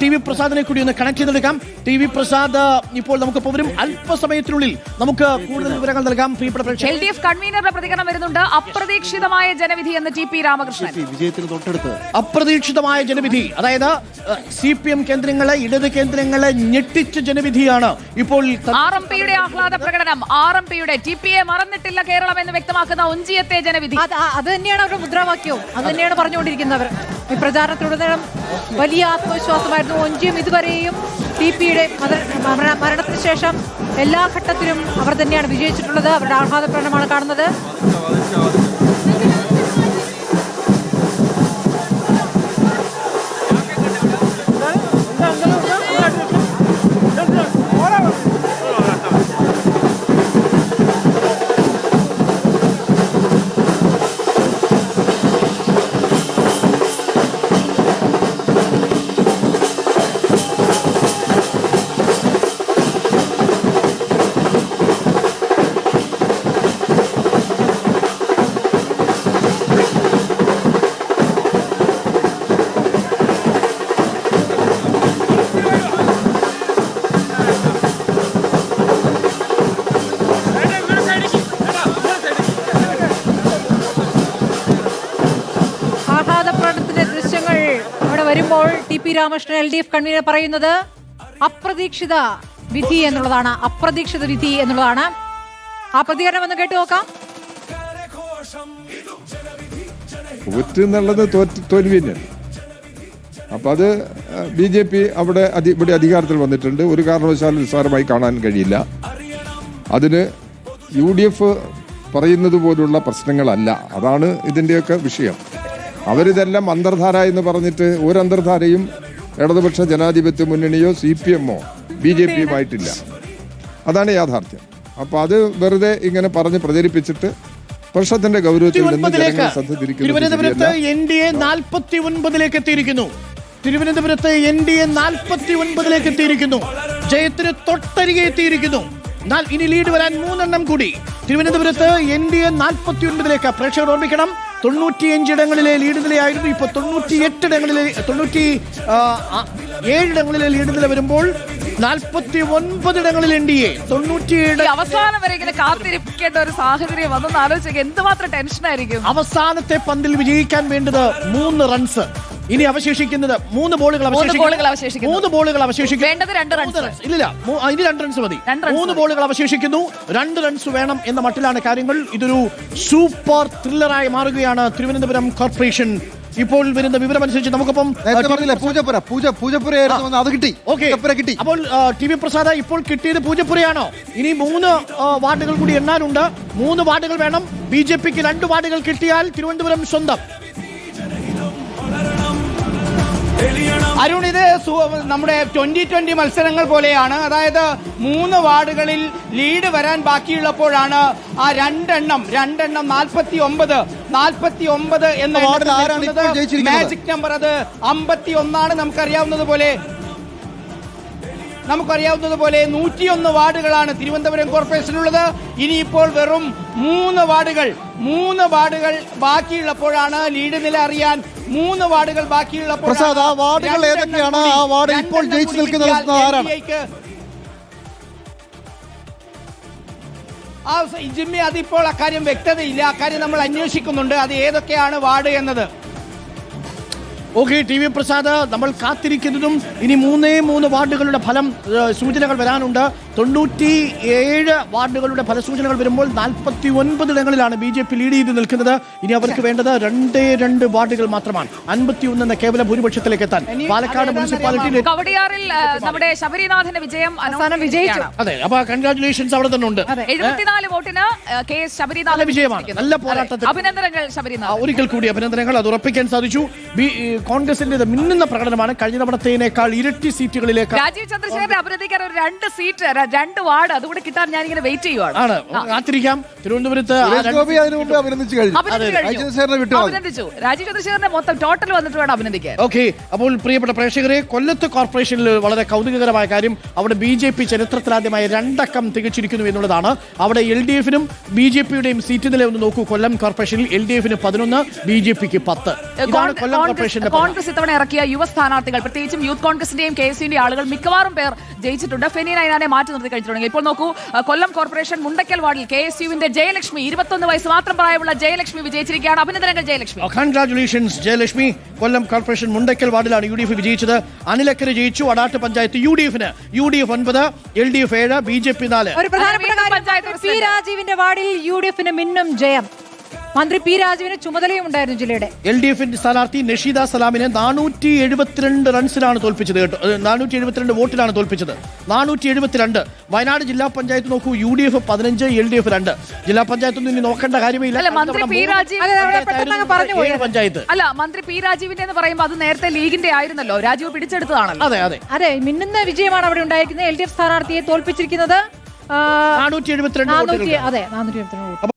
T V പ്രസാദിനെ കൂടി ഒന്ന് connect ചെയ്തെടുക്കാം. ടി വി പ്രസാദ് ഇപ്പോൾ നമുക്ക് വരും അല്പസമയത്തിനുള്ളിൽ നമുക്ക് കൂടുതൽ വിവരങ്ങൾ നൽകാം. പ്രിയപ്പെട്ട എൽ ഡി എഫ് കൺവീനറുടെ പ്രതികരണം വരുന്നുണ്ട്. അപ്രതീക്ഷിതമായ ജനവിധി എന്ന് ടി പി രാമകൃഷ്ണൻ. വിജയത്തിന് തൊട്ടടുത്ത്. അപ്രതീക്ഷിതമായ ജനവിധി അതായത് സി പി എം കേന്ദ്രങ്ങളെ ഇടത് കേന്ദ്രങ്ങളെ ഞെട്ടിച്ച ജനവിധിയാണ് ഇപ്പോൾ ആർ എം പിയുടെ ആഹ്ലാദ പ്രകടനം ആർ എം പിയുടെ ടി പി എ മറന്നിട്ടില്ല കേരളം എന്ന് വ്യക്തമാക്കുന്ന ഒഞ്ചിയത്തെ ജനവിധി. അത് തന്നെയാണ് അവരുടെ മുദ്രാവാക്യവും. അത് തന്നെയാണ് പറഞ്ഞുകൊണ്ടിരിക്കുന്നവർ. പ്രചാരണത്തിലുടനീളം വലിയ ആത്മവിശ്വാസമായിരുന്നു ഒഞ്ചിയും ഇതുവരെയും ടി പിയുടെ മരണത്തിന് ശേഷം എല്ലാ ഘട്ടത്തിലും അവർ തന്നെയാണ് വിജയിച്ചിട്ടുള്ളത്. അവരുടെ ആഹ്ലാദ പ്രകടനമാണ് കാണുന്നത്. P Ramakrishnan L D F convener പറയുന്നത് അപ്രതീക്ഷിത വിധി എന്നുള്ളതാണ്. അപ്രതീക്ഷിത വിധി എന്നുള്ളതാണ്. ആ പ്രതികരണം ഒന്ന് കേട്ടു നോക്കാം. തോറ്റെന്നുള്ളത് തോറ്റ് തോൽവി തന്നെയാണ് അപ്പൊ അത് ബി ജെ പി അവിടെ ഇവിടെ അധികാരത്തിൽ വന്നിട്ടുണ്ട്. ഒരു കാരണവശാലും നിസ്സാരമായി കാണാൻ കഴിയില്ല. അതിന് യു ഡി എഫ് പറയുന്നത് പോലുള്ള പ്രശ്നങ്ങളല്ല. അതാണ് ഇതിന്റെയൊക്കെ വിഷയം. അവരിതെല്ലാം അന്തർധാര എന്ന് പറഞ്ഞിട്ട് ഒരു അന്തർധാരയും ഇടതുപക്ഷ ജനാധിപത്യ മുന്നണിയോ സി പി എമ്മോ ബി ജെ പിയുമായിട്ടില്ല. അതാണ് യാഥാർത്ഥ്യം. അപ്പൊ അത് വെറുതെ ഇങ്ങനെ പറഞ്ഞ് പ്രചരിപ്പിച്ചിട്ട് പ്രശ്നത്തിന്റെ ഗൗരവത്തിൽ തിരുവനന്തപുരത്ത് എൻ ഡി എ നാൽപ്പത്തി ഒൻപതിലേക്ക് എത്തിയിരിക്കുന്നു. തിരുവനന്തപുരത്ത് എൻ ഡി എ നാൽപ്പത്തി ഒൻപതിലേക്ക് എത്തിയിരിക്കുന്നു. ജയത്തിന് തൊട്ടരികെ എത്തിയിരിക്കുന്നു. എന്നാൽ ഇനി ലീഡ് വരാൻ മൂന്നെണ്ണം കൂടി. തിരുവനന്തപുരത്ത് എൻ ഡി എ നാൽപ്പത്തി ഒൻപതിലേക്ക് പ്രേക്ഷകർ ഓർമ്മിക്കണം. തൊണ്ണൂറ്റിയഞ്ച് ഇടങ്ങളിലെ ലീഡ് നിലയായിരുന്നു. ഇപ്പൊ തൊണ്ണൂറ്റി എട്ട് ഇടങ്ങളിലെ തൊണ്ണൂറ്റി ഏഴിടങ്ങളിലെ ലീഡ് നില വരുമ്പോൾ നാൽപ്പത്തി ഒൻപത് ഇടങ്ങളിൽ എൻ ഡി എ തൊണ്ണൂറ്റിയേഴ് അവസാനം വരെ ഇങ്ങനെ കാത്തിരിക്കേണ്ട ഒരു സാഹചര്യം വന്നെന്ന് ആലോചിക്കുക എന്തുമാത്രം ടെൻഷൻ ആയിരിക്കും? അവസാനത്തെ പന്തിൽ വിജയിക്കാൻ വേണ്ടത് മൂന്ന് റൺസ് ഇനി അവശേഷിക്കുന്നത് മൂന്ന് ബോളുകൾ അവശേഷിക്കുന്നു. മൂന്ന് ബോളുകൾ അവശേഷിക്കുന്നു. വേണ്ടത് രണ്ട് റൺസ്. ഇല്ലില്ല. ഇനി രണ്ട് റൺസ് മതി. മൂന്ന് ബോളുകൾ അവശേഷിക്കുന്നു. രണ്ട് റൺസ് വേണം എന്ന മട്ടിലാണ് കാര്യങ്ങൾ. ഇതൊരു സൂപ്പർ ത്രില്ലറായി മാറുകയാണ് തിരുവനന്തപുരം കോർപ്പറേഷൻ. ഇപ്പോൾ വരുന്ന വിവരം അനുസരിച്ച് നമുക്കിപ്പം പൂജപ്പുര പൂജ പൂജപ്പുരയായിരുന്നു അത് കിട്ടി. ഓക്കെ. കിട്ടി അപ്പോൾ ടി വി പ്രസാദ് ഇപ്പോൾ കിട്ടിയത് പൂജപ്പുരയാണോ? ഇനി മൂന്ന് വാർഡുകൾ കൂടി എണ്ണാനുണ്ട്. മൂന്ന് വാർഡുകൾ വേണം. ബി ജെ പിക്ക് രണ്ട് വാർഡുകൾ കിട്ടിയാൽ തിരുവനന്തപുരം സ്വന്തം. അരുൺ ഇത് നമ്മുടെ ട്വന്റി ട്വന്റി മത്സരങ്ങൾ പോലെയാണ്. അതായത് മൂന്ന് വാർഡുകളിൽ ലീഡ് വരാൻ ബാക്കിയുള്ളപ്പോഴാണ് ആ രണ്ടെണ്ണം രണ്ടെണ്ണം നാൽപ്പത്തി ഒമ്പത് നാൽപ്പത്തി ഒമ്പത് എന്ന മാജിക് നമ്പർ അത് അമ്പത്തി ഒന്നാണ് നമുക്കറിയാവുന്നത് പോലെ നമുക്കറിയാവുന്നത് പോലെ നൂറ്റിയൊന്ന് വാർഡുകളാണ് തിരുവനന്തപുരം കോർപ്പറേഷനുള്ളത് ഇനിയിപ്പോൾ വെറും മൂന്ന് വാർഡുകൾ മൂന്ന് വാർഡുകൾ ബാക്കിയുള്ളപ്പോഴാണ് ലീഡ് നില അറിയാൻ മൂന്ന് വാർഡുകൾ ബാക്കിയുള്ളപ്പോൾ പ്രസാദ്, ആ വാർഡുകൾ ഏതൊക്കെയാണ്? ആ വാർഡ് ഇപ്പോൾ ജയിച്ചു നിൽക്കുന്നത് ആരാണ്? ആ ജിമ്മി അതിപ്പോൾ അക്കാര്യം വ്യക്തതയില്ല. അക്കാര്യം നമ്മൾ അന്വേഷിക്കുന്നുണ്ട്. അത് ഏതൊക്കെയാണ് വാർഡ് എന്നത്? ഓക്കെ ടി വി പ്രസാദ് നമ്മൾ കാത്തിരിക്കുന്നതും ഇനി മൂന്നേ മൂന്ന് വാർഡുകളുടെ ഫലം സൂചനകൾ വരാനുണ്ട്. തൊണ്ണൂറ്റി ഏഴ് വാർഡുകളുടെ ഫലസൂചനകൾ വരുമ്പോൾ നാൽപ്പത്തി ഒൻപത് ഇടങ്ങളിലാണ് ബി ജെ പി ലീഡ് ചെയ്ത് നിൽക്കുന്നത്. ഇനി അവർക്ക് വേണ്ടത് രണ്ടേ രണ്ട് വാർഡുകൾ മാത്രമാണ്. അൻപത്തി ഒന്ന് എന്ന കേവല ഭൂരിപക്ഷത്തിലേക്ക് എത്താൻ. പാലക്കാട് മുനിസിപ്പാലിറ്റിയിൽ കവടിയാറിൽ നമ്മുടെ ശബരിനാഥന്റെ വിജയം അവസാനം വിജയിച്ചു. അതെ അപ്പൊ കൺഗ്രാറ്റുലേഷൻസ് അവിടെ തന്നെ ഉണ്ട്. എഴുപത്തിനാല് വോട്ടിന് കെ എസ് ശബരിനാഥൻ നല്ല വിജയമാണ്. നല്ല പോരാട്ടത്തിൽ. അഭിനന്ദനങ്ങൾ ശബരിനാഥ് ഒരിക്കൽ കൂടി അഭിനന്ദനങ്ങൾ അത് ഉറപ്പിക്കാൻ സാധിച്ചു. കോൺഗ്രസിന്റെ മിന്നുന്ന പ്രകടനമാണ്. കഴിഞ്ഞ തവണത്തേനേക്കാൾ ഇരട്ടി സീറ്റുകളിലേക്ക് രാജീവ് ചന്ദ്രശേഖരൻ അഭിനന്ദിക്കാൻ ഒരു രണ്ട് സീറ്റ് രണ്ട് വാർഡ് അതുകൂടെ കിട്ടാൻ ഞാൻ ഇങ്ങനെ വെയിറ്റ് ചെയ്യുവാണ്. ആണ്. കാത്തിരിക്കാം. തിരുവനന്തപുരത്ത് ആ സുരേഷ് രണ്ട് ഗോപി അതിനു മുമ്പ് അഭിനന്ദിച്ചു കഴിഞ്ഞു. അഭിനന്ദിച്ചു കഴിഞ്ഞു. വിട്ടു മതി. അഭിനന്ദിച്ചു. രാജീവ് ചന്ദ്രശേഖരനെ മൊത്തം ടോട്ടൽ വന്നിട്ട് വേണം അഭിനന്ദിക്കാൻ. ഓക്കെ അപ്പോൾ പ്രിയപ്പെട്ട പ്രേക്ഷകരെ കൊല്ലത്ത് കോർപ്പറേഷനിൽ വളരെ കൗതുകകരമായ കാര്യം. അവിടെ ബി ജെ പി ചരിത്രത്തിലാദ്യമായി രണ്ടക്കം തികച്ചിരിക്കുന്നു എന്നുള്ളതാണ്. അവിടെ എൽ ഡി എഫിനും ബി ജെ പിയുടെയും സീറ്റ് നില ഒന്ന് നോക്കൂ. കൊല്ലം കോർപ്പറേഷനിൽ എൽ ഡി എഫിന് പതിനൊന്ന് ബി ജെ പിക്ക് പത്ത്. ഇതാണ് കൊല്ലം കോർപ്പറേഷന്റെ കോൺഗ്രസ് ഇത്തവണ ഇറക്കിയ യുവ സ്ഥാനാർത്ഥികൾ. പ്രത്യേകിച്ചും യൂത്ത് കോൺഗ്രസിന്റെയും കെ എസ് ആളുകൾ മിക്കവാറും പേർ ജയിച്ചിട്ടുണ്ട്. ഫെനി നൈനാനെ മാറ്റി നിർത്തി കഴിച്ചിട്ടുണ്ട് ഇപ്പോൾ നോക്കൂ കൊല്ലം കോർപ്പറേഷൻ മുണ്ടക്കൽ വാർഡിൽ കെ എസ് യുവിന്റെ ജയലക്ഷ്മി ഇരുപത്തൊന്ന് വയസ്സ് മാത്രം പ്രായമുള്ള ജയലക്ഷ്മി വിജയിച്ചിരിക്കുകയാണ്. അഭിനന്ദനങ്ങൾ ജയലക്ഷ്മി. കൺഗ്രാറ്റുലേഷൻസ് ജയലക്ഷ്മി. കൊല്ലം കോർപ്പറേഷൻ മുണ്ടക്കൽ വാർഡിലാണ് യു ഡി എഫ് വിജയിച്ചത്. അനിലക്കര ജയിച്ചു അടാട്ട് പഞ്ചായത്ത് യു ഡി എഫിന്. യു ഡി എഫ് ഒൻപത് എൽ ഡി എഫ് ഏഴ് ബി ജെ പി നാല്. ഒരു പ്രധാനപ്പെട്ട കാര്യം പി രാജീവിന്റെ വാർഡിൽ യു ഡി എഫിന് മിന്നും ജയം. മന്ത്രി പി രാജുവിന് ചുമതലയും ഉണ്ടായിരുന്നു ജില്ലയുടെ. എൽ ഡി എഫിന്റെ സ്ഥാനാർത്ഥി നഷീദ സലാമിനെ നാനൂറ്റി എഴുപത്തിരണ്ട് റൺസിലാണ് തോൽപ്പിച്ചത് കേട്ടോ. നാനൂറ്റി എഴുപത്തിരണ്ട് വോട്ടിലാണ് തോൽപ്പിച്ചത്. നാനൂറ്റി എഴുപത്തിരണ്ട് വയനാട് ജില്ലാ പഞ്ചായത്ത് നോക്കൂ യു ഡി എഫ് പതിനഞ്ച് എൽ ഡി എഫ് രണ്ട്. ജില്ലാ പഞ്ചായത്ത് ഇനി നോക്കേണ്ട കാര്യമില്ല. പഞ്ചായത്ത് അല്ല മന്ത്രി പി രാജീവിന്റെ എന്ന് പറയുമ്പോൾ അത് നേരത്തെ ലീഗിന്റെ ആയിരുന്നല്ലോ. രാജീവ് പിടിച്ചെടുത്തതാണല്ലോ. അതെ അതെ. അതെ മിന്നുന്ന വിജയമാണ് അവിടെ ഉണ്ടായിരിക്കുന്നത്. എൽ ഡി എഫ് സ്ഥാനാർത്ഥിയെ തോൽപ്പിച്ചിരിക്കുന്നത് നാനൂറ്റി എഴുപത്തിരണ്ട് അതെ നാനൂറ്റി എഴുപത്തിരണ്ട്.